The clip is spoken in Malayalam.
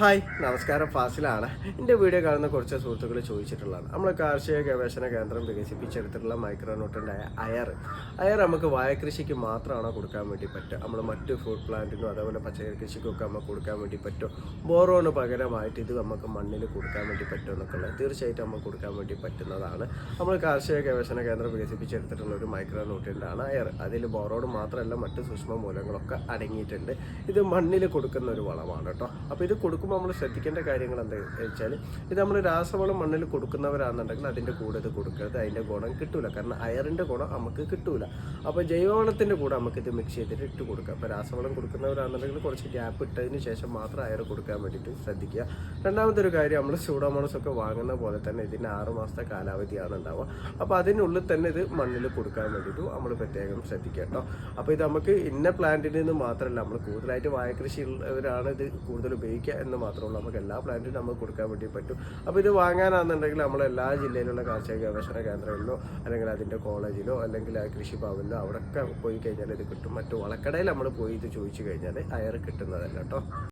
ഹായ് നമസ്കാരം. ഫാസിലാണ്. എന്റെ വീഡിയോ കാണുന്ന കുറച്ച് സുഹൃത്തുക്കൾ ചോദിച്ചിട്ടുള്ളതാണ്. നമ്മൾ കാർഷിക ഗവേഷണ കേന്ദ്രം വികസിപ്പിച്ചെടുത്തിട്ടുള്ള മൈക്രോന്യൂട്രന്റായ അയർ. അയർ നമുക്ക് വാഴകൃഷിക്ക് മാത്രമാണോ കൊടുക്കാൻ വേണ്ടി പറ്റുക? നമ്മൾ മറ്റ് ഫ്രൂട്ട് പ്ലാന്റിനും അതേപോലെ പച്ചക്കറി കൃഷിക്കൊക്കെ നമുക്ക് കൊടുക്കാൻ വേണ്ടി പറ്റും ബോറോന് പകരമായിട്ട് ഇത് നമുക്ക് മണ്ണിൽ കൊടുക്കാൻ വേണ്ടി പറ്റുമോ എന്നൊക്കെ തീർച്ചയായിട്ടും നമുക്ക് കൊടുക്കാൻ വേണ്ടി പറ്റുന്നതാണ്. നമ്മൾ കാർഷിക ഗവേഷണ കേന്ദ്രം വികസിപ്പിച്ചെടുത്തിട്ടുള്ള ഒരു മൈക്രോന്യൂട്രന്റാണ് അയർ. അതിൽ ബോറോഡ് മാത്രമല്ല മറ്റ് സൂക്ഷ്മ മൂലങ്ങളൊക്കെ അടങ്ങിയിട്ടുണ്ട്. ഇത് മണ്ണിൽ കൊടുക്കുന്ന ഒരു വളമാണ് കേട്ടോ. അപ്പോൾ ഇത് കൊടുക്കുമ്പോൾ നമ്മൾ ശ്രദ്ധിക്കേണ്ട കാര്യങ്ങൾ എന്താ വെച്ചാൽ ഇത് നമ്മൾ രാസവളം മണ്ണിൽ കൊടുക്കുന്നവരാണെന്നുണ്ടെങ്കിൽ അതിന്റെ കൂടെ ഇത് കൊടുക്കരുത് അതിന്റെ ഗുണം കിട്ടൂല. കാരണം അയറിന്റെ ഗുണം നമുക്ക് കിട്ടൂല. അപ്പോൾ ജൈവവളത്തിന്റെ കൂടെ നമുക്ക് ഇത് മിക്സ് ചെയ്തിട്ട് ഇട്ട് കൊടുക്കുക അപ്പോൾ രാസവളം കൊടുക്കുന്നവരാണെന്നുണ്ടെങ്കിൽ കുറച്ച് ഗ്യാപ്പ് ഇട്ടതിന് ശേഷം മാത്രം അയർ കൊടുക്കാൻ വേണ്ടിയിട്ട് ശ്രദ്ധിക്കുക. രണ്ടാമത്തെ ഒരു കാര്യം നമ്മൾ സൂഡോമോണസ് ഒക്കെ വാങ്ങുന്ന പോലെ തന്നെ ഇതിന് ആറ് മാസത്തെ കാലാവധിയാണ് ഉണ്ടാവുക. അപ്പോൾ അതിനുള്ളിൽ തന്നെ ഇത് മണ്ണിൽ കൊടുക്കാൻ വേണ്ടിയിട്ട് നമ്മൾ പ്രത്യേകം ശ്രദ്ധിക്കുക കേട്ടോ. അപ്പോൾ ഇത് നമുക്ക് ഇന്ന പ്ലാന്റിൽ നിന്ന് മാത്രമല്ല നമ്മൾ കൂടുതലായിട്ട് വാഴ കൃഷി ഉള്ളവരാണ് ഇത് കൂടുതൽ ഉപയോഗിക്കുക എന്ന് മാത്രമേ ഉള്ളൂ. നമുക്ക് എല്ലാ പ്ലാന്റിനും നമുക്ക് കൊടുക്കാൻ വേണ്ടി പറ്റും. അപ്പോൾ ഇത് വാങ്ങാനാണെന്നുണ്ടെങ്കിൽ നമ്മൾ എല്ലാ ജില്ലയിലുള്ള കാർഷിക ഗവേഷണ കേന്ദ്രങ്ങളിലോ അല്ലെങ്കിൽ അതിന്റെ കോളേജിലോ അല്ലെങ്കിൽ ആ കൃഷി ഭവനിലോ അവിടെയൊക്കെ പോയി കഴിഞ്ഞാൽ ഇത് കിട്ടും. മറ്റു വളക്കടയിൽ നമ്മൾ പോയി ഇത് ചോദിച്ചു കഴിഞ്ഞാൽ അയർ കിട്ടുന്നതല്ല കേട്ടോ.